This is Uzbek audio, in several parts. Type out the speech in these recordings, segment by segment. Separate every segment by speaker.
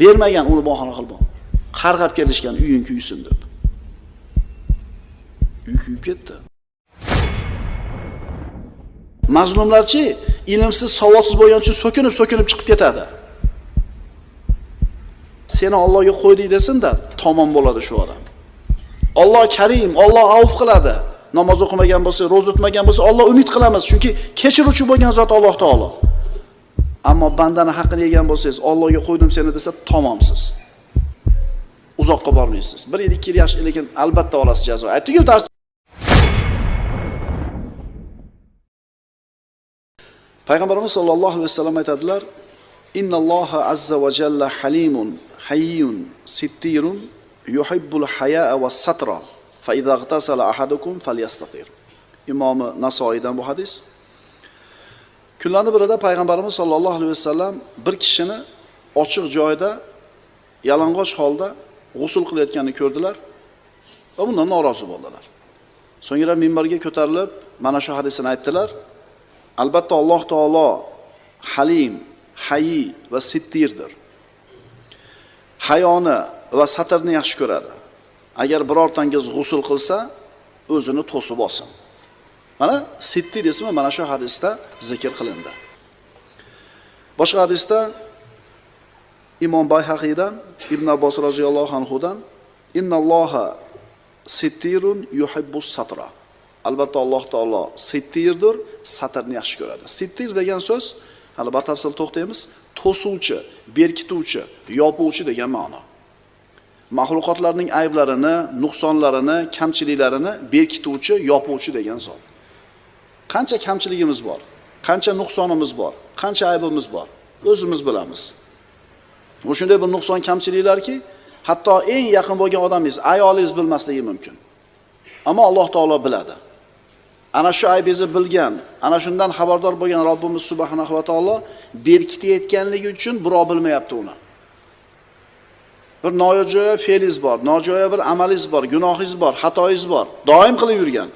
Speaker 1: bermagan uni bahona qilib qarg'ab kelishgan uying kuysin deb. Uy kuyib ketdi. Mazlumlarchi ilmsiz savodsiz bo'lgani uchun so'kinib so'kinib chiqib ketadi. Seni Allohga qo'ydik desinda tamom bo'ladi shu odam. Alloh Karim, Alloh avf qiladi. Namoz o'qimagan bo'lsa, ro'za tutmagan bo'lsa, Alloh umid qilamiz, chunki kechiruvchi bo'lgan zot Alloh taolo. Ammo bandani haqqini yegan bo'lsangiz, Allohga qo'ydim seni desa, tamomsiz. Uzoqqa bormaysiz. 1 yil, 2 yil yaxshi, lekin albatta olasiz jazo. Aytdik-ku dars. Payg'ambarimiz sollallohu alayhi vasallam aytadilar: "Innalloha azza va jalla halimun, hayyun, sittirun, yuhibbul hayaa va satra. Fa idza ahadukum falyastatir." Imomi Nasoiydan bu hadis. Kunlarni birida payg'ambarimiz sollallohu alayhi vasallam bir kishini ochiq joyda yalang'och holda g'usul qilayotganini ko'rdilar va bundan norozi bo'ldilar. So'ngra minbarga ko'tarilib, mana shu hadisni aytdilar. Albatta Alloh taolo Halim, Hayy va Sittirdir. Hayoni va satrni yaxshi ko'radi. Agar birortangiz g'usul qilsa, o'zini to'sib olsin. Mana Sittir ismi mana shu hadisda zikr qilindi. Boshqa hadisda Imom Bayhaqiydan Ibn Abbos roziyallohu anhudan Innalloha sittirun yuhibbu satra. Albatta Alloh taolo sittirdir, satrni yaxshi ko'radi. Sittir degan so'z hali batafsil to'xtaymiz, to'suvchi, berkituvchi, yopuvchi degan ma'no. maxluqotlarning ayblarini, nuqsonlarini, kamchiliklarini berkituvchi, yopuvchi degan zot. Qancha kamchiligimiz bor, qancha nuqsonimiz bor, qancha aybimiz bor, o'zimiz bilamiz. O'shunday bir nuqson kamchiliklarki, hatto eng yaqin bo'lgan odamingiz, ayolingiz bilmasligi mumkin. Ammo Alloh taolo biladi. Ana shu aybingizni bilgan, ana shundan xabardor bo'lgan Robbimiz subhanahu va taolo berkitayotganligi uchun birov bilmayapti uni. Bir nojo'ya fe'lingiz bor, nojo'ya bir amalingiz bor, gunohingiz bor, xatoyingiz bor, doim qilib yurgan.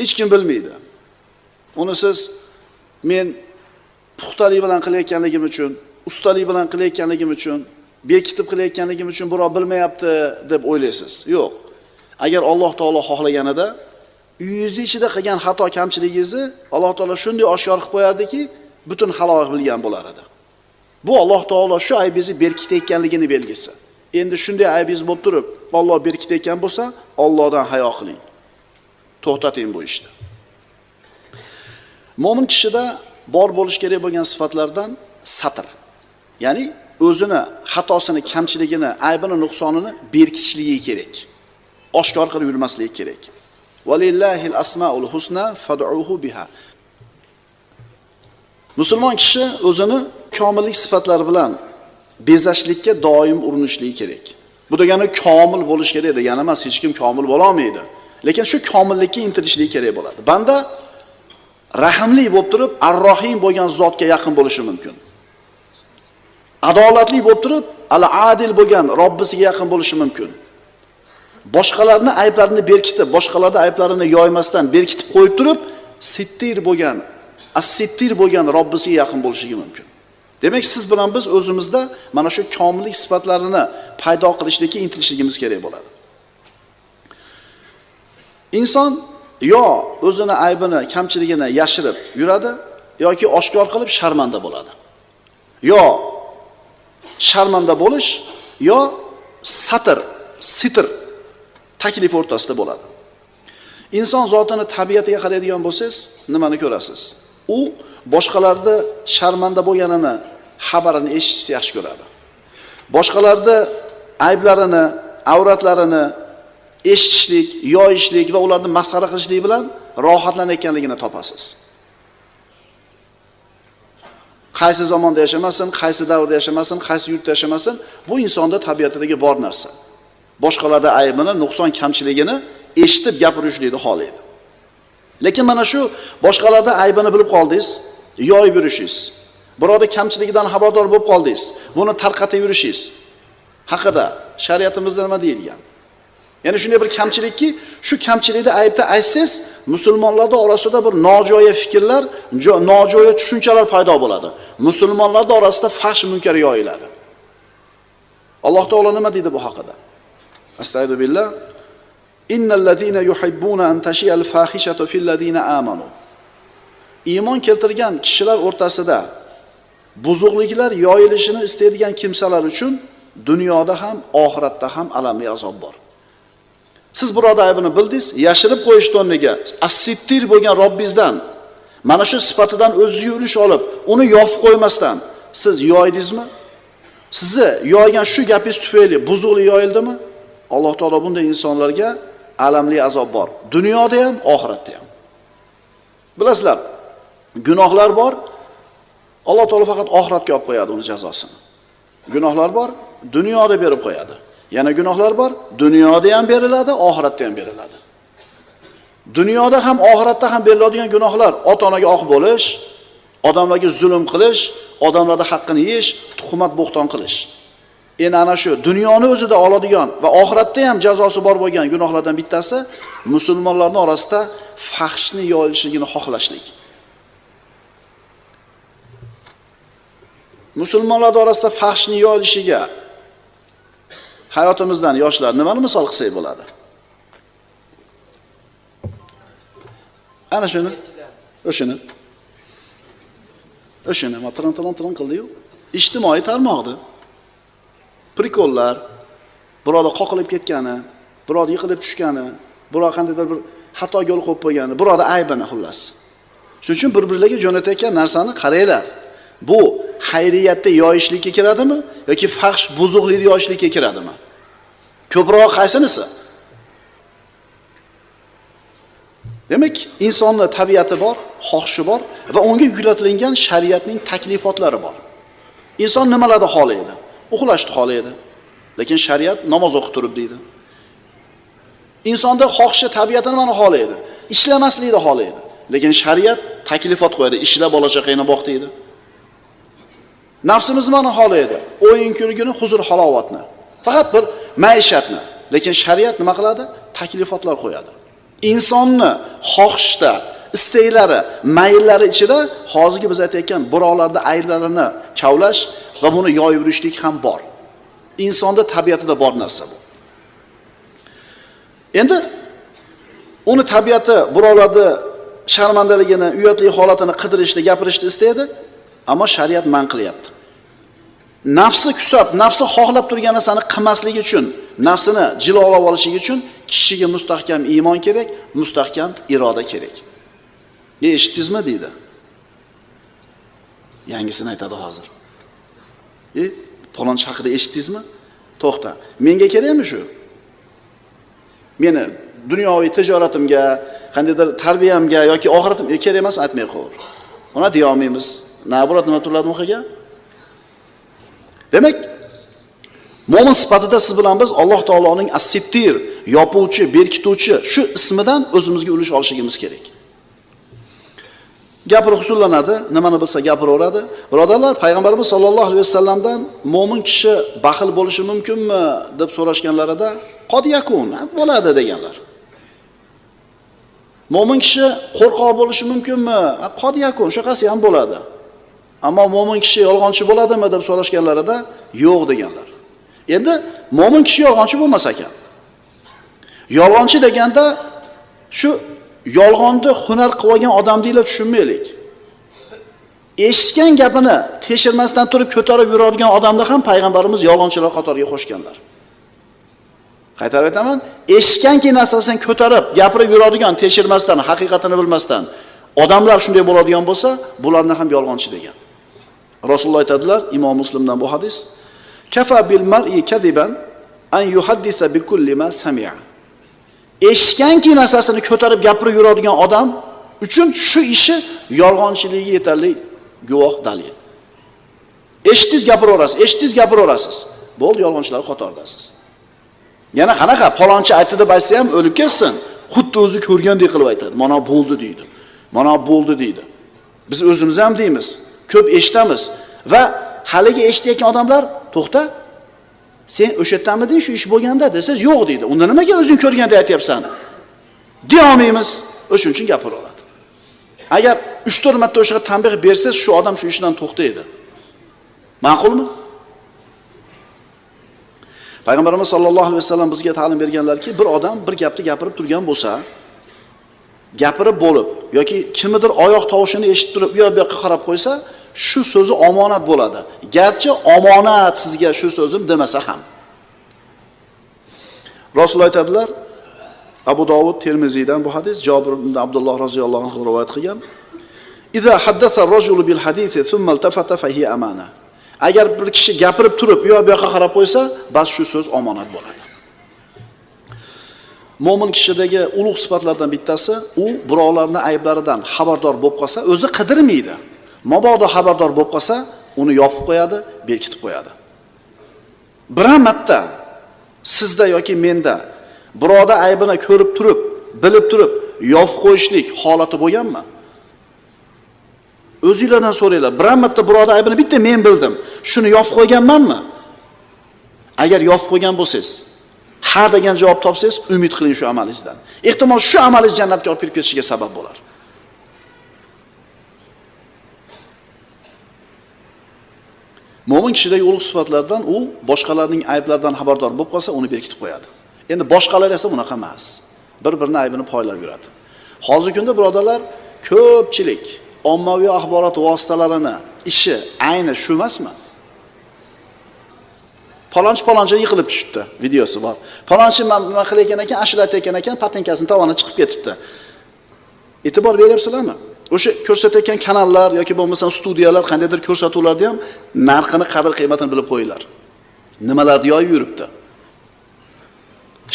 Speaker 1: Hech kim bilmaydi. Uni siz men puxtalik bilan qilayotganligim uchun, ustalik bilan qilayotganligim uchun, bekitib qilayotganligim uchun birov bilmayapti deb o'ylaysiz. Yo'q. Agar Alloh taolo xohlaganida uyingiz ichida qilgan xato kamchiligingizni Alloh taolo shunday oshkor qilib qo'yardiki, butun xalq bilgan bo'lar edi. Bu Alloh taolo shu aybingizni berkitayotganligini belgisi. Endi shunday aybingiz bo'lib turib, Alloh berkitayotgan bo'lsa, Allohdan hayo qiling. To'xtating bu ishni. Mo'min kishida bor bo'lish kerak bo'lgan sifatlardan satr. Ya'ni o'zini xatosini, kamchiligini, aybini, nuqsonini berkitishligi kerak. Oshkor qilib yurmasligi kerak. Valillahil asmaul husna fad'uhu biha. Musulmon kishi o'zini komillik sifatlari bilan bezashlikka doim urinishligi kerak. Bu degani komil bo'lish kerak degani emas, hech kim komil bo'la olmaydi. Lekin shu komillikka intilishligi kerak bo'ladi. Banda rahimli bo'lib turib, ar-rohim bo'lgan zotga yaqin bo'lishi mumkin. Adolatli bo'lib turib, al-adil bo'lgan Robbisiga yaqin bo'lishi mumkin. Boshqalarni ayblarini berkitib, boshqalarni ayblarini yoymasdan berkitib qo'yib turib, sittir bo'lgan, as-sittir bo'lgan Robbisiga yaqin bo'lishligi mumkin. Demak, siz bilan biz o'zimizda mana shu komillik sifatlarini paydo qilishlikka intilishligimiz kerak bo'ladi. Inson yo o'zini aybini, kamchiligini yashirib yuradi yoki oshkor qilib sharmanda bo'ladi. Yo sharmanda bo'lish yo satr, sitr taklif o'rtasida bo'ladi. Inson zotini tabiatiga qaraydigan bo'lsangiz, nimani ko'rasiz? U boshqalarni sharmanda bo'lganini xabarini eshitishni yaxshi ko'radi. Boshqalarni ayblarini, avratlarini eshitishlik, yoyishlik va ularni masxara qilishlik bilan rohatlanayotganligini topasiz. Qaysi zamonda yashamasin, qaysi davrda yashamasin, qaysi yurtda yashamasin, bu insonda tabiatidagi bor narsa. Boshqalarda aybini, nuqson kamchiligini eshitib gapirishlikni xohlaydi. Lekin mana shu boshqalarda aybini bilib qoldingiz, yoyib yurishingiz, birovda kamchiligidan xabardor bo'lib qoldingiz, buni tarqatib yurishingiz haqida shariatimizda nima deyilgan? Ya'ni shunday bir kamchilikki, shu kamchilikni aybda aytsangiz, musulmonlar orasida bir nojo'ya fikrlar, nojo'ya tushunchalar paydo bo'ladi. Musulmonlar orasida fahsh munkar yoyiladi. alloh taolo nima deydi bu haqida Astagfirullah. billah innallazina yuhibbuna an tashiyal fahishatu fil ladina amanu iymon keltirgan kishilar o'rtasida buzuqliklar yoyilishini istaydigan kimsalar uchun dunyoda ham oxiratda ham alamli azob bor siz birovni aybini bildingiz yashirib qo'yishdi o'rniga assittir bo'lgan robbingizdan mana shu sifatidan o'zizga ulush olib uni yopib qo'ymasdan siz yoydingizmi? Sizni yoygan shu gapingiz tufayli buzuqlik yoyildimi? Alloh taolo bunday insonlarga alamli azob bor. Dunyoda ham oxiratda ham. Bilasizlar gunohlar bor alloh taolo faqat oxiratga olib qo'yadi uni jazosini. Gunohlar bor dunyoda berib qo'yadi. Yana gunohlar bor. Dunyoda ham beriladi oxiratda ham beriladi. Dunyoda ham oxiratda ham beriladigan gunohlar. Ota onaga oq bo'lish odamlarga zulm qilish odamlarni haqqini yeyish tuhmat bo'xton qilish. Endi ana shu. Dunyoni o'zida oladigan va oxiratda ham jazosi bor bo'lgan gunohlardan bittasi musulmonlarning orasida fahshni yoyilishligini xohlashlik. Musulmonlar orasida fahshni yoyilishiga hayotimizdan yoshlar nimani misol qilsak bo'ladi? Ana shuni o'shani o'shani ma tirin tirin tirin qildiyu. Ijtimoiy tarmoqni prikollar birovni qoqilib ketgani birovni yiqilib tushgani birov qandaydir bir xatoga yo'l qo'yib qo'ygani birovni aybini xullas. Shuning uchun bir birlariga jo'natayotgan narsani qaranglar. Bu xayriyatni yoyishlikka kiradimi yoki fahsh buzuqlikni yoyishlikka kiradimi? Ko'proq qaysinisi? Demak insonni tabiati bor xohishi bor va unga yuklatilgan shariatning taklifotlari bor. Inson nimalarni xohlaydi? Uxlashni xohlaydi lekin shariat namoz o'qib turib deydi. Insonni xohishi tabiati nimani xohlaydi? Ishlamaslikni xohlaydi lekin shariat taklifot qo'yadi ishla bola chaqangni boq deydi. Nafsimiz nimani xohlaydi o'yin kulgini, huzur halovatni faqat bir maishatni lekin shariat nima qiladi? Taklifotlar qo'yadi. Insonni xohishda istaklari mayllari ichida hozirgi biz aytayotgan birovlarni ayblarini kavlash va buni yoyib yurishlik ham bor. Insonni tabiatida bor narsa bu. Endi uni tabiati birovlarni sharmandaligini uyatli holatini qidirishni gapirishni istaydi ammo shariat man qilyapti. Nafsi kusab nafsi xohlab turgan narsani qilmasligi uchun nafsini jilolab olishligi uchun kishiga mustahkam iymon kerak mustahkam iroda kerak. E eshitdingizmi deydi. Yangisini aytadi hozir. E palonchi haqida eshitdingizmi? To'xta menga kerakmi shu? Meni dunyoviy tijoratimga qandaydir tarbiyamga yoki oxiratimga e, kerak emas aytmay qo'yaver uni deyolmaymiz na bo'ladi nima turiladi unaqa demak mo'min sifatida siz bilan biz alloh taoloning assittir yopuvchi berkituvchi shu ismidan o'zimizga ulush olishligimiz kerak. Gapiri husullanadi nimani bilsa gapiraveradi birodarlar payg'ambarimiz sollallohu alayhi vasallamdan mo'min kishi baxil bo'lishi mumkinmi deb so'rashganlarida qod yakun bo'ladi deganlar. Mo'min kishi qo'rqoq bo'lishi mumkinmi? Qod yakun shunaqasi ham bo'ladi. Ammo mo'min kishi yolg'onchi bo'ladimi deb so'rashganlarida yo'q deganlar. Endi mo'min kishi yolg'onchi bo'lmas ekan. Yolg'onchi deganda shu yolg'onni hunar qilib olgan odamdeklar tushunmaylik. Eshitgan gapini tekshirmasdan turib ko'tarib yuradigan odamni ham payg'ambarimiz yolg'onchilar qatoriga qo'shganlar. Qaytarib aytaman eshitganki narsasini ko'tarib gapirib yuradigan tekshirmasdan haqiqatini bilmasdan odamlar shunday bo'ladigan bo'lsa bularni ham yolg'onchi degan. Rasululloh aytadilar imom muslimdan bu hadis kafa bil mar'i kadiban an yuhaddisa bi kulli ma sami'a. Eshitganki narsasini ko'tarib gapirib yuradigan odam uchun shu ishi yolg'onchiligiga yetarli guvoh dalil. Eshitdingiz gapiraverasiz eshitdingiz gapiraverasiz. Bo'ldi yolg'onchilar qatoridasiz yana qanaqa palonchi aytdi deb aytsa ham o'lib ketsin. Xuddi o'zi ko'rgandek qilib aytadi. Mana bo'ldi deydi. Mana bo'ldi deydi. Biz o'zimiz ham deymiz. Ko'p eshitamiz. Va haligi eshitayotgan odamlar to'xta sen o'sha yerdamiding shu ish bo'lganda desangiz yo'q deydi. Unda nimaga o'zing ko'rganda aytyapsan? Deyolmaymiz. O'shuning uchun gapiraveradi agar uch to'rt marta o'shaga tanbeh bersangiz shu odam shu ishdan to'xtaydi ma'qulmi? Payg'ambarimiz sollallohu alayhi vasallam bizga ta'lim berganlarki bir odam bir gapni gapirib turgan bo'lsa gapirib bo'lib yoki kimnidir oyoq tovushini eshitib turib u yoq bu yoqqa qarab qo'ysa shu so'zi omonat bo'ladi garchi omonat sizga shu so'zim demasa ham rasululloh aytadilar abu dovud termiziydan bu hadis jobir ibn abdulloh roziyallohu anhu rivoyat qilgan إذا حدث الرجل بالحديث ثم التفت فهي أمانة agar bir kishi gapirib turib u yoq bu yoqqa qarab qo'ysa bas shu so'z omonat bo'ladi Mo'min kishidagi ulug' sifatlardan bittasi u birovlarni ayblaridan xabardor bo'lib qolsa o'zi qidirmaydi. Mabodo xabardor bo'lib qolsa uni yopib qo'yadi berkitib qo'yadi. Biron marta sizda yoki menda birovda aybini ko'rib turib bilib turib yopib qo'yishlik holati bo'lganmi? O'zinglardan so'ranglar biron marta birovni aybini bitta men bildim shuni yopib qo'yganmanmi? Agar yopib qo'ygan bo'lsangiz ha degan javob topsangiz umid qiling shu amalingizdan. Ehtimol shu amalingiz jannatga olib kirib ketishiga sabab bo'lar. Mo'min kishidagi ulug' sifatlardan u boshqalarning ayblaridan xabardor bo'lib qolsa uni berkitib qo'yadi. Endi boshqalar esa bunaqa emas. Bir birini aybini poylab yuradi. Hozirgi kunda birodarlar ko'pchilik ommaviy axborot vositalarini ishi ayni shu emasmi? Palonchi palonchi yiqilib tushibdi. Videosi bor. Palonchi nima qilayotgan ekan ashula aytayotgan ekan patinkasini tovoni chiqib ketibdi. E'tibor beryapsizlarmi? O'sha ko'rsatayotgan kanallar yoki bo'lmasam studiyalar qandaydir ko'rsatuvlarda ham narxini qadr qiymatini bilib qo'yinglar. Nimalarni yoyib yuribdi?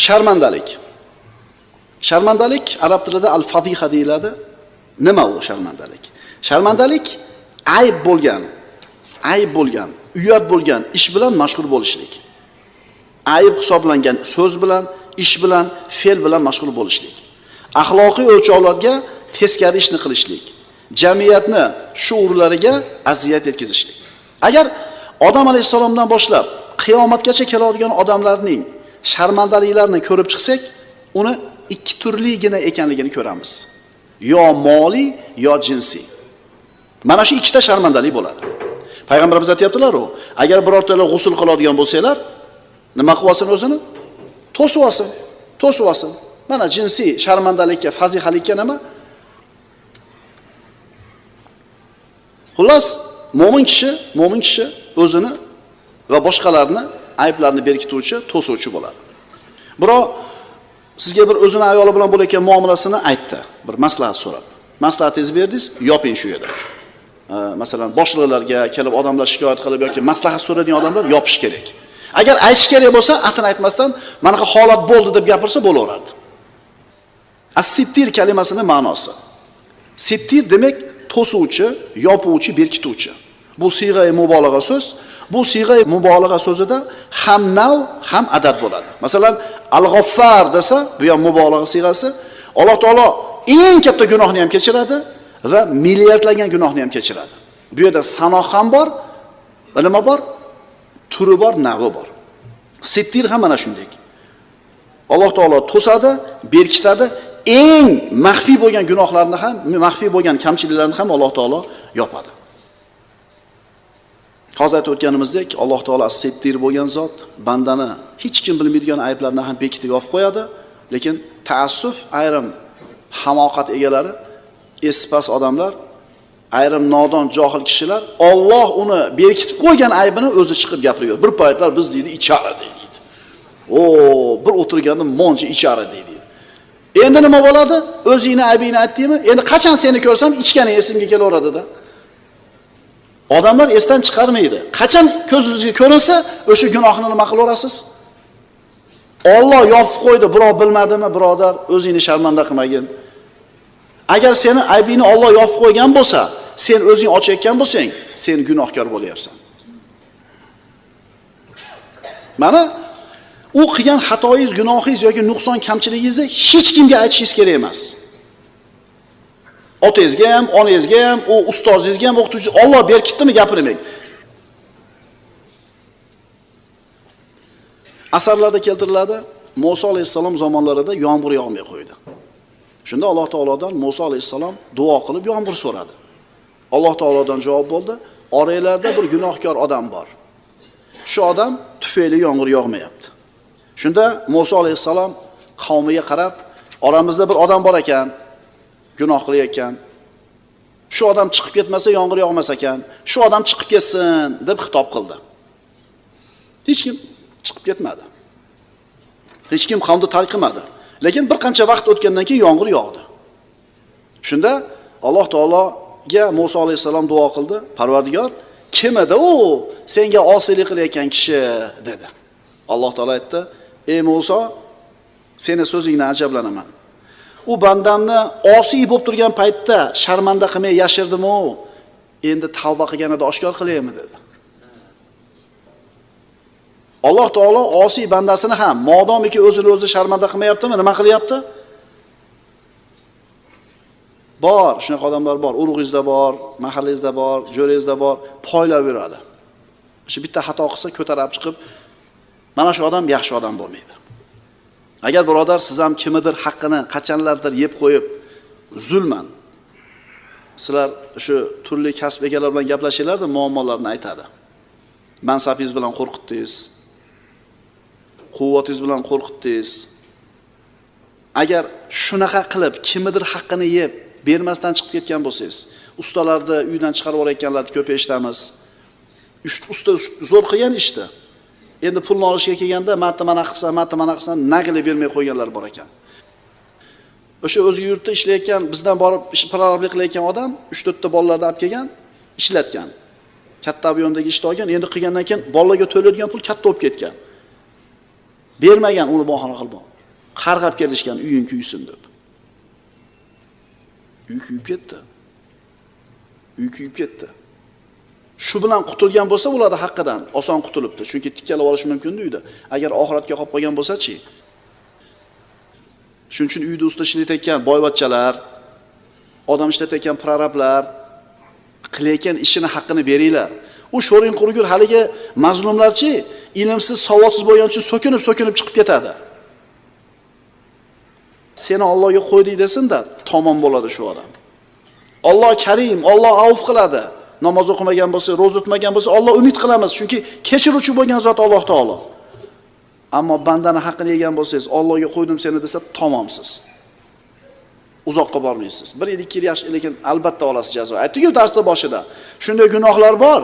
Speaker 1: Sharmandalik. Sharmandalik arab tilida al fadiha deyiladi. Nima u sharmandalik? Sharmandalik ayb bo'lgan ayb bo'lgan uyat bo'lgan ish bilan mashg'ul bo'lishlik. Ayb hisoblangan so'z bilan ish bilan fe'l bilan mashg'ul bo'lishlik. Axloqiy o'lchovlarga teskari ishni qilishlik. Jamiyatni shuurlariga aziyat yetkazishlik. Agar odam alayhissalomdan boshlab qiyomatgacha keladigan odamlarning sharmandaliklarini ko'rib chiqsak uni ikki turligina ekanligini ko'ramiz. Yo moliy yo jinsiy. Mana shu ikkita sharmandalik bo'ladi. Payg'ambarimiz aytyaptilaru agar birortalar g'usul qiladigan bo'lsanglar nima qilib olsin o'zini? To'sib olsin to'sib olsin mana jinsiy sharmandalikka fazihalikka nima? Xullas mo'min kishi mo'min kishi o'zini va boshqalarni ayblarini berkituvchi to'suvchi bo'ladi. Birov sizga bir o'zini ayoli bilan bo'layotgan muomalasini aytdi. Bir maslahat so'rab. Maslahatingizni berdingiz yoping shu yerda masalan boshliqlarga kelib odamlar shikoyat qilib yoki maslahat so'raydigan odamlar yopish kerak. Agar aytish kerak bo'lsa atini aytmasdan manaqa holat bo'ldi deb gapirsa bo'laveradi. Assittir kalimasini ma'nosi. Sittir demak to'suvchi yopuvchi berkituvchi. Bu siyg'ai mubolag'a so'z. Bu siyg'ai mubolag'a so'zida ham nav ham adad bo'ladi. Masalan al g'offar desa bu ham mubolag'a siyg'asi alloh taolo eng katta gunohni ham kechiradi. Va milliardlagan gunohni ham kechiradi. Bu yerda sano ham bor nima bor turi bor navi bor. Sittir ham mana shunday. Alloh taolo to'sadi berkitadi eng maxfiy bo'lgan gunohlarni ham maxfiy bo'lgan kamchiliklarni ham alloh taolo yopadi. Hozir aytib o'tganimizdek alloh taolo sittir bo'lgan zot bandani hech kim bilmaydigan ayblarini ham bekitib yopib qo'yadi lekin taassuf ayrim hamoqat egalari espas odamlar ayrim nodon johil kishilar Alloh uni berkitib qo'ygan aybini o'zi chiqib gapirıyor. Bir paytlar biz deydi ichara deydi. O bir o'tirganda moncha ichara deydi. Endi nima bo'ladi? O'zingni aybingni aytdingmi? Endi qachon seni ko'rsam ichganing esimga kelaveradida. Odamlar esdan chiqarmaydi. Qachon ko'zingizga ko'rinsa, o'sha gunohni nima qilaverasiz? Alloh yopib qo'ydi, birov bilmadimi, birodar, o'zingni sharmanda qilmagin. Agar seni aybingni Alloh yopib qo'ygan bo'lsa sen o'zing ochayotgan bo'lsang sen gunohkor bo'lyapsan. Mana u qilgan xatoyingiz gunohingiz yoki nuqson kamchiligingizni hech kimga aytishingiz kerak emas. Otangizga ham onangizga ham u ustozingizga ham o'qituvchi olloh berkitdimi gapirmang asarlarda keltiriladi muso alayhissalom zamonlarida yomg'ir yog'may qo'ydi. Shunda Alloh taolodan Musa alayhissalom duo qilib yomg'ir so'radi. Alloh taolodan javob bo'ldi: "Oranglarda bir gunohkor odam bor. Shu odam tufayli yomg'ir yog'mayapti. Shunda Musa alayhissalom qavmiga qarab, oramizda bir odam bor ekan, gunoh qilayotgan. Shu odam chiqib ketmasa yomg'ir yog'mas ekan. Shu odam chiqib ketsin deb xitob qildi. Hech kim chiqib ketmadi. Hech kim qavmni tark qilmadi. Lekin bir qancha vaqt o'tgandan keyin yomg'ir yog'di. Shunda Alloh taologa muso alayhissalom duo qildi. Parvardigor, kim edi u senga osiylik qilayotgan kishi dedi. Alloh taolo aytdi: "Ey muso seni so'zingdan ajablanaman. U bandamni osiy bo'lib turgan paytda sharmanda qilmay yashirdim-u, endi tavba qilganida oshkor qilaymi?" dedi. Alloh taolo osiy bandasini ham modomiki o'zini o'zi sharmanda qilmayaptimi, nima qilyapti? Bor, shunaqa odamlar bor, urug'ingizda bor, mahallangizda bor, jo'rangizda bor, poylab yuradi. Shu bitta xato qilsa ko'tarib chiqib, mana shu odam yaxshi odam bo'lmaydi. Agar birodar siz ham kimidir haqqini qachonlardir yeb qo'yib, zulman sizlar shu turli kasb egalari bilan gaplashinglarda muammolarni aytadi. Mansabingiz bilan qo'rqitdingiz. Quvvatingiz bilan qo'rqitdingiz. Agar shunaqa qilib kimnidir haqqini yeb bermasdan chiqib ketgan bo'lsangiz, ustalarni uydan chiqarib yuborayotganlarni ko'p eshitamiz. Usta zo'r qilgan ishdi. Endi pulni olishga kelganda marta mana qilsan, marta mana qilsan, nagli bermay qo'yganlar bor ekan. O'sha o'zga yurtda ishlayotgan, bizdan borib ish prorablik qilayotgan odam 3-4 ta bolalarni olib kelgan, ishlatgan. Katta объемdagi ishni olgan, endi qilgandan keyin bolalarga to'laydigan pul katta bo'lib ketgan. Bermagan uni bahona qilib. Qarg'ab kelishgan uying kuysin deb. Uy kuyib ketdi. Uy kuyib ketdi. Shu bilan qutulgan bo'lsa, ularni haqqidan oson qutulibdi. Chunki tikkalab olish mumkin uyda. Agar oxiratga qolib qolgan bo'lsa-chi? Shuning uchun uyda ustida ishlayotgan boyvachchalar, odam ishlatayotgan prorablar qilayotgan ishini haqqini beringlar. U sho'ring qurgur haligi mazlumlarchi, ilmsiz, savodsiz bo'lgani uchun so'kinib, so'kinib chiqib ketadi. Seni Allohga qo'ydik desinda tamom bo'ladi shu odam. Alloh Karim, Alloh avf qiladi. Namoz o'qimagan bo'lsa, ro'za tutmagan bo'lsa, Alloh umid qilamiz, chunki kechiruvchi bo'lgan zot Alloh taolo. Ammo bandani haqqini yegan bo'lsangiz, Allohga qo'ydim seni desa, tamomsiz. Uzoqqa bormaysiz. bir yil, 2 yil yaxshi, lekin albatta olasiz jazo. Aytdik-ku boshida. Shunday gunohlar bor.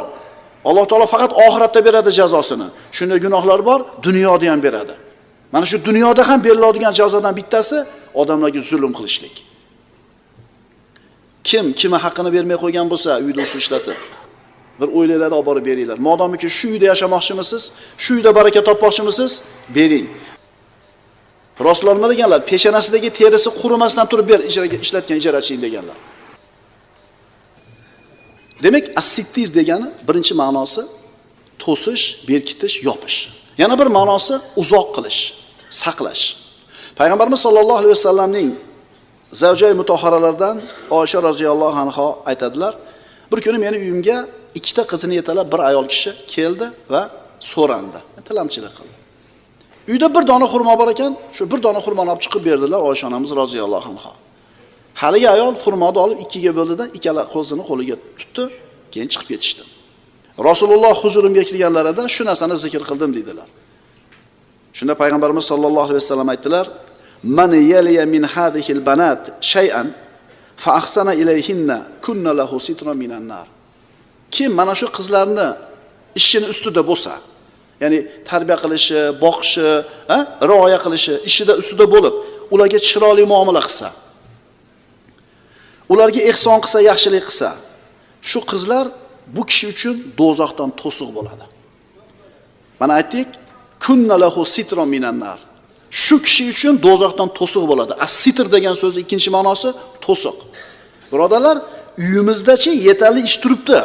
Speaker 1: Alloh taolo faqat oxiratda beradi jazosini. Shunday gunohlar bor, dunyoda ham beradi. Mana shu dunyoda ham beriladigan jazodan bittasi odamlarga zulm qilishlik. Kim kimi haqqini bermay qo'ygan bo'lsa, uyda usul ishlatib, bir o'ylanglarda olib borib beringlar. Modomiki shu uyda yashamoqchimisiz, shu uyda baraka topmoqchimisiz, bering. Rasululloh nima deganlar? Peshonasidagi terisi qurimasdan turib ber, ijaraga ishlatgan ijarachiing deganlar. Demak, assittir degani birinchi ma'nosi to'sish, berkitish, yopish. Yana bir ma'nosi uzoq qilish, saqlash. Payg'ambarimiz sollallohu alayhi vasallamning zavjay mutoharalardan osha roziyallohu anha aytadilar. Bir kuni meni uyimga ikkita qizini yetalab bir ayol kishi keldi va so'randi. Tilamchilik qildi. Uyda bir dona xurmo bor ekan, shu bir dona xurmoni olib chiqib berdilar Oysha onamiz roziyallohu anha. Haligi ayol xurmoni olib ikkiga bo'ldida, ikkala qo'zini qo'liga tutdi, keyin chiqib ketishdi. Rasululloh huzurimga kelganlarida shu narsani zikr qildim dedilar. Shunda payg'ambarimiz sollallohu alayhi vasallam aytdilar: "Man yaliya min hadihil banat shay'an fa ahsana ilayhinna kunna lahu sitran minan nar." Kim mana shu qizlarni ishini ustida bo'lsa, ya'ni tarbiya qilishi, boqishi, rioya qilishi, ishida ustida bo'lib, ularga chiroyli muomala qilsa, ularga ehson qilsa, yaxshilik qilsa, shu qizlar bu kishi uchun do'zaxdan to'siq bo'ladi. Mana aytdik, kunnalahu sitron. Shu kishi uchun do'zaxdan to'siq bo'ladi. As-sitr degan so'zni ikkinchi ma'nosi to'siq. Birodarlar, uyimizdachi yetarli ish turibdi.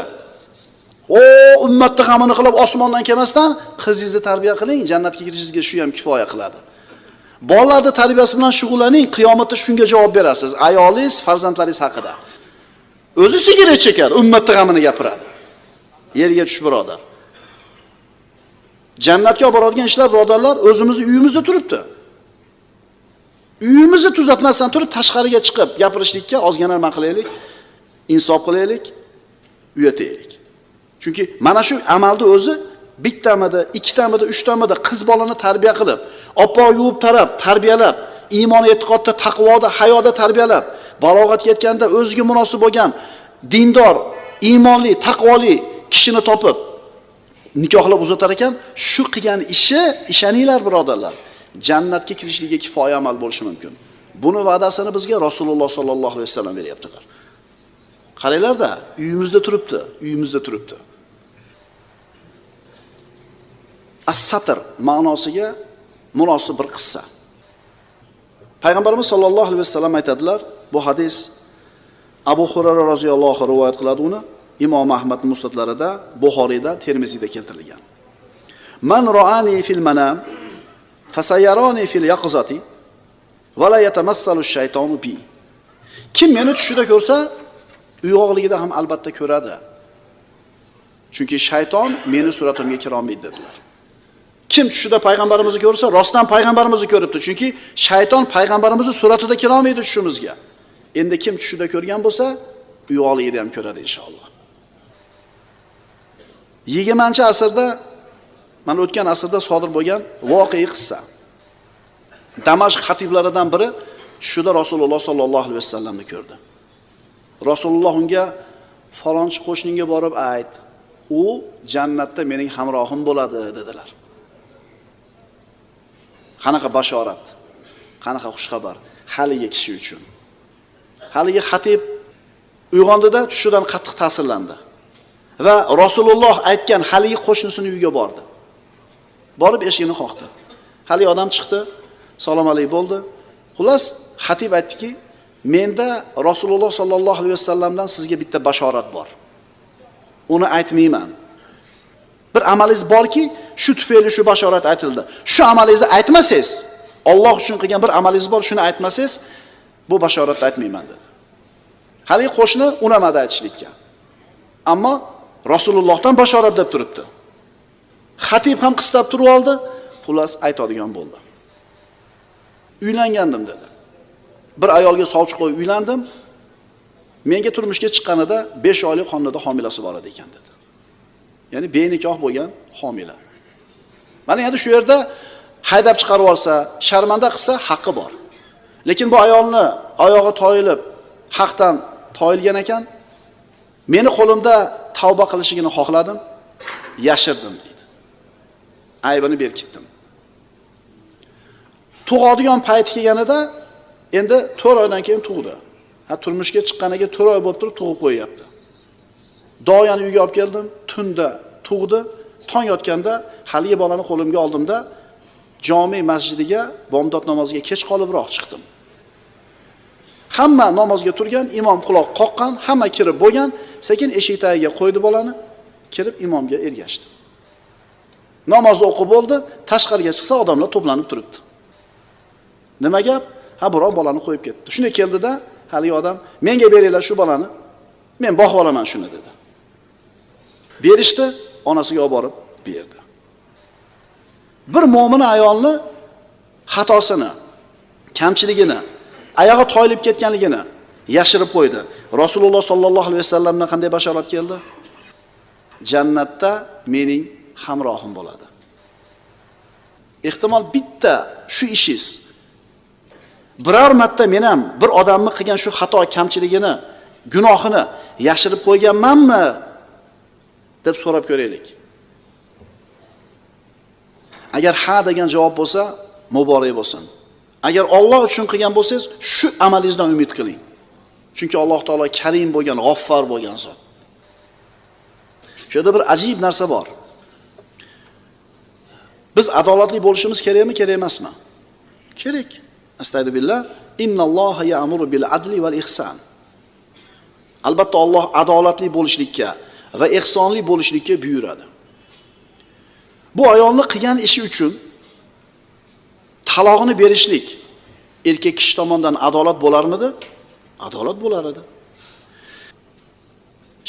Speaker 1: O ummatni g'amini qilib osmondan kelmasdan qizingizni tarbiya qiling, jannatga kirishingizga shu ham kifoya qiladi. Bolalarni tarbiyasi bilan shug'ullaning, qiyomatda shunga javob berasiz. Ayolingiz, farzandlaringiz haqida. O'zi sigaret chekar, ummatni g'amini gapiradi. Yerga tush birodar. Jannatga olib boradigan ishlar birodarlar o'zimizni uyimizda turibdi. Uyimizni tuzatmasdan turib tashqariga chiqib gapirishlikka ozgina nima qilaylik? Insof qilaylik, uyataylik. Chunki mana shu amalni o'zi bittamidi ikkitamidi uchtamidi qiz bolani tarbiya qilib oppoq yuvib tarab tarbiyalab iymon e'tiqodda taqvoda hayoda tarbiyalab balog'atga yetganda o'ziga munosib bo'lgan dindor iymonli taqvoli kishini topib nikohlab uzatar ekan shu qilgan ishi ishoninglar birodarlar. Jannatga kirishligiga kifoya amal bo'lishi mumkin. Buni va'dasini bizga rasululloh sollallohu alayhi vasallam beryaptilar. Qaranglarda uyimizda turibdi uyimizda turibdi. Assatr ma'nosiga munosib bir qissa. Payg'ambarimiz sollallohu alayhi vasallam aytadilar bu hadis abu xurara roziyallohu rivoyat qiladi uni imom ahmad musnatlarida buxoriyda termiziyda keltirilgan. Man roani fil manam fasayaroni fil yaqzati va la yatamassalu shaytonu bi. Kim meni tushida ko'rsa uyg'oqligida ham albatta ko'radi. Chunki shayton meni suratimga kirolmaydi dedilar. Kim tushida payg'ambarimizni ko'rsa rostdan payg'ambarimizni ko'ribdi. Chunki shayton payg'ambarimizni suratida kirolmaydi tushimizga. Endi kim tushida ko'rgan bo'lsa uyg'oqligida ham ko'radi inshaalloh. Yigirmanchi asrda mana o'tgan asrda sodir bo'lgan voqea qissa. Damashq xatiblaridan biri tushida rasululloh sollallohu alayhi vasallamni ko'rdi. Rasululloh unga falonchi qo'shningga borib ayt u jannatda mening hamrohim bo'ladi dedilar. Qanaqa bashorat qanaqa xushxabar haligi kishi uchun. Haligi xatib uyg'ondida tushidan qattiq ta'sirlandi va rasululloh aytgan haligi qo'shnisini uyiga bordi. Borib eshigini qoqdi. Haligi odam chiqdi salom alaykum bo'ldi. Xullas xatib aytdiki menda rasululloh sollallohu alayhi vasallamdan sizga bitta bashorat bor. Uni aytmayman. Bir amalingiz borki shu tufayli shu bashorat aytildi. Shu amalingizni aytmasangiz olloh uchun qilgan bir amalingiz bor shuni aytmasangiz bu bashoratni aytmayman dedi. Haligi qo'shni unamadi aytishlikka. Ammo rasulullohdan bashorat deb turibdi. Xatib ham qistab turib oldi xullas aytadigan bo'ldi. Uylangandim dedi. Bir ayolga sovchi qo'yib uylandim. Menga turmushga chiqqanida besh oylik xonada homilasi bor edi ekan dedi. Ya'ni benikoh bo'lgan homila. Mana endi shu yerda haydab chiqarib yuborsa sharmanda qilsa haqqi bor. Lekin bu ayolni oyog'i toyilib haqdan toyilgan ekan meni qo'limda tavba qilishligini xohladim yashirdim deydi. Aybini berkitdim tug'adigan payti kelganida endi to'rt oydan keyin tug'di. Ha turmushga chiqqaniga to'rt oy bo'lib turib tug'ib qo'yyapti doyani uyga olib keldim tunda tug'di. Tong yotganda haligi bolani qo'limga oldimda jomiy masjidiga bomdod namoziga kech qolibroq chiqdim. Hamma namozga turgan imom quloq qoqqan hamma kirib bo'lgan sekin eshik tagiga qo'ydi bolani kirib imomga ergashdi. Namozni o'qib bo'ldi tashqariga chiqsa odamlar to'planib turibdi. Nima gap? Ha birov bolani qo'yib ketdi. Shunday keldida haligi odam menga beringlar shu bolani men boqib olaman shuni dedi. Berishdi. Onasiga olib borib berdi. Bir mo'min ayolni xatosini kamchiligini oyog'i toyilib ketganligini yashirib qo'ydi. Rasululloh sollallohu alayhi vasallamdan qanday bashorat keldi? Jannatda mening hamrohim bo'ladi. Ehtimol bitta shu ishingiz biror marta men ham bir odamni qilgan shu xato kamchiligini gunohini yashirib qo'yganmanmi? Deb so'rab ko'raylik. Agar ha degan javob bo'lsa muborak bo'lsin. Agar Alloh uchun qilgan bo'lsangiz shu amalingizdan umid qiling. Chunki alloh taolo karim bo'lgan g'offar bo'lgan zot. Shu yerda bir ajib narsa bor. Biz adolatli bo'lishimiz kerakmi kerak emasmi? Kerak. Astag'firullah innalloha ya'muru bil adli val ihson albatta Alloh adolatli bo'lishlikka va ehsonli bo'lishlikka buyuradi. Bu ayolni qilgan ishi uchun talog'ini berishlik erkak kishi tomonidan adolat bo'larmidi? Adolat bo'lar edi.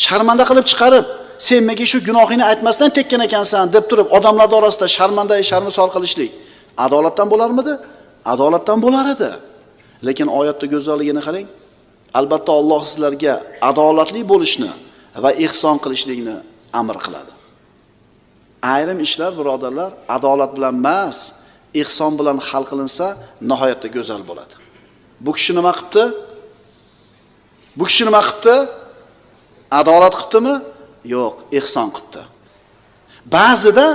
Speaker 1: Sharmanda qilib chiqarib sen menga shu gunohingni aytmasdan tekkan ekansan deb turib odamlarni orasida sharmanda sharmisor qilishlik adolatdan bo'larmidi? Adolatdan bo'lar edi. Lekin oyatda go'zalligini qarang albatta Alloh sizlarga adolatli bo'lishni va ehson qilishlikni amr qiladi. Ayrim ishlar birodarlar adolat bilan emas ehson bilan hal qilinsa nihoyatda go'zal bo'ladi. Bu kishi nima qilibdi bu kishi nima qilibdi adolat qilibdimi yo'q ehson qilibdi ba'zida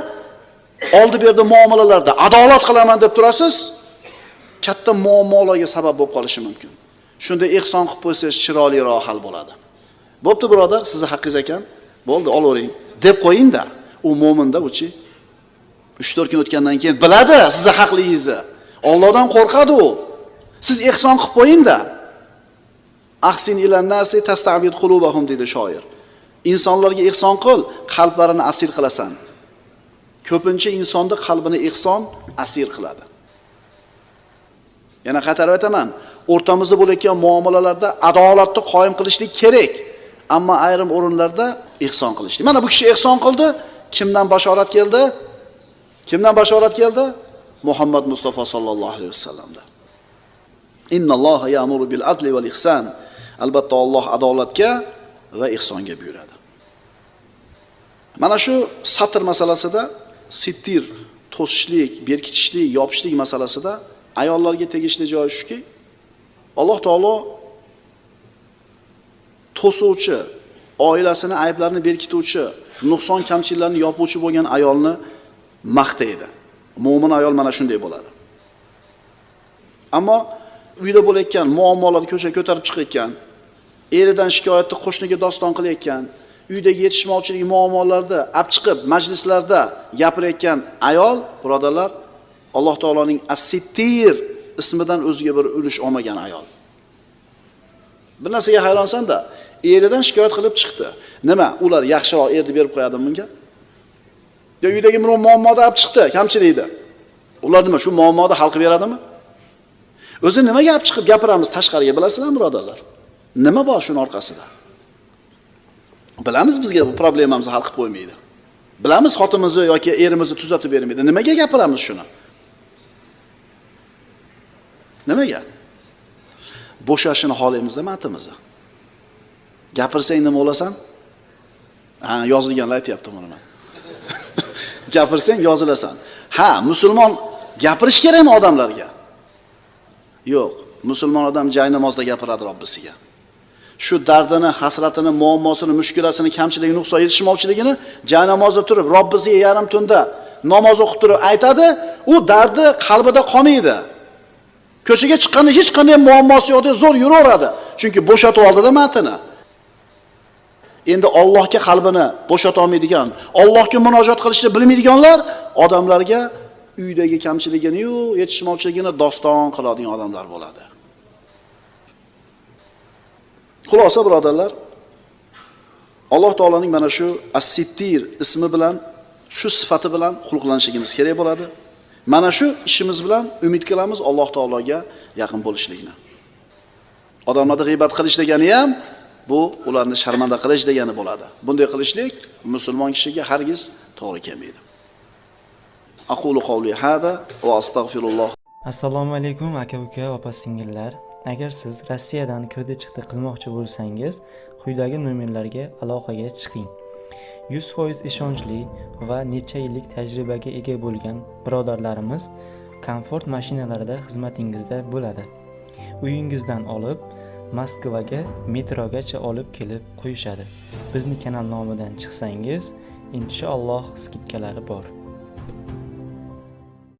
Speaker 1: oldi berdi muomalalarda adolat qilaman deb turasiz katta muammolarga sabab bo'lib qolishi mumkin. Shunda ehson qilib qo'ysangiz chiroyliroq hal bo'pti birodar sizni haqqingiz ekan. Bo'ldi olavering. Deb qo'yingda u mo'minda uchi uch to'rt kun o'tgandan keyin biladi sizni haqligingizni. Ollohdan qo'rqadi u. Siz ehson qilib qo'yingda ahsin ilan nasi tastabid qulubahum deydi shoir. Insonlarga ehson qil qalblarini asir qilasan. Ko'pincha insonni qalbini ehson asir qiladi. Yana qaytarib aytaman. O'rtamizda bo'layotgan muomalalarda adolatni qoyim qilishlik kerak. Ammo ayrim o'rinlarda ehson qilishdi. Mana bu kishi ehson qildi. Kimdan bashorat keldi? Kimdan bashorat keldi? Muhammad mustafa sollallohu alayhi vasallamdan. Innalloha ya'muru bil adli val ihson albatta Alloh adolatga va ehsonga buyuradi. Mana shu satr masalasida sittir to'sishlik berkitishlik yopishlik masalasida ayollarga tegishli joyi shuki alloh taolo to'suvchi oilasini ayblarini berkituvchi nuqson kamchiliklarni yopuvchi bo'lgan ayolni maqtaydi mo'min ayol mana shunday bo'ladi. Ammo uyda bo'layotgan muammolarni ko'chaga ko'tarib chiqayotgan eridan shikoyatni qo'shniga doston qilayotgan uydagi yetishmovchilik muammolarni olib chiqib majlislarda gapirayotgan ayol birodarlar alloh taoloning assittir ismidan o'ziga bir ulush olmagan ayol. Bir narsaga hayronsanda eridan shikoyat qilib chiqdi. Nima ular yaxshiroq erni berib qo'yadimi bunga? Yo uydagi biror muammoni olib chiqdi kamchilikni ular nima shu muammoni hal qilib beradimi? O'zi nimaga olib chiqib gapiramiz tashqariga bilasizlarmi birodarlar? Nima bor shuni orqasida? Bilamiz bizga bu problemamizni hal qilib qo'ymaydi. Bilamiz xotinimizni yoki erimizni tuzatib bermaydi. Nimaga gapiramiz shuni? Nimaga? Bo'shashini xohlaymizda matimizni. Gapirsang nima bo'lasan ha yozilganlar aytyapti buni man gapirsang yozilasan. Ha musulmon gapirish kerakmi odamlarga? Yo'q musulmon odam jay namozda gapiradi robbisiga. Shu dardini hasratini muammosini mushkulasini kamchiligi nuqson yetishmovchiligini jay namozda turib robbisiga yarim tunda namoz o'qib turib aytadi u dardi qalbida qolmaydi. Ko'chaga chiqqanda hech qanday muammosi yo'q deb zo'r yuraveradi. Chunki bo'shatib oldida matini endi Allohga qalbini bo'shata olmaydigan, Allohga murojaat qilishni bilmaydiganlar odamlarga uydagi kamchiligini-yu, yetishmovchiligini doston qiladigan odamlar bo'ladi. Xulosa birodarlar, Alloh taolaning mana shu As-Sittir ismi bilan, shu sifati bilan xulqlanishimiz kerak bo'ladi. Mana shu ishimiz bilan umid qilamiz Alloh taologa yaqin bo'lishlikni. Odamlarni g'iybat qilish degani ham bu ularni sharmanda qilish degani bo'ladi. Bunday qilishlik musulmon kishiga hargiz to'g'ri kelmaydi. Aqulu qavli hada va astagfirulloh.
Speaker 2: Assalomu alaykum aka-uka, opa-singillar. Agar siz Rossiyadan kredit chiqdi qilmoqchi bo'lsangiz, quyidagi nomerlarga aloqaga chiqing. 100% ishonchli va necha yillik tajribaga ega bo'lgan birodarlarimiz komfort mashinalarida xizmatingizda bo'ladi. Uyingizdan olib Moskvaga metrogacha olib kelib qo'yishadi. Bizni kanal nomidan chiqsangiz, inshaalloh skidkalari bor.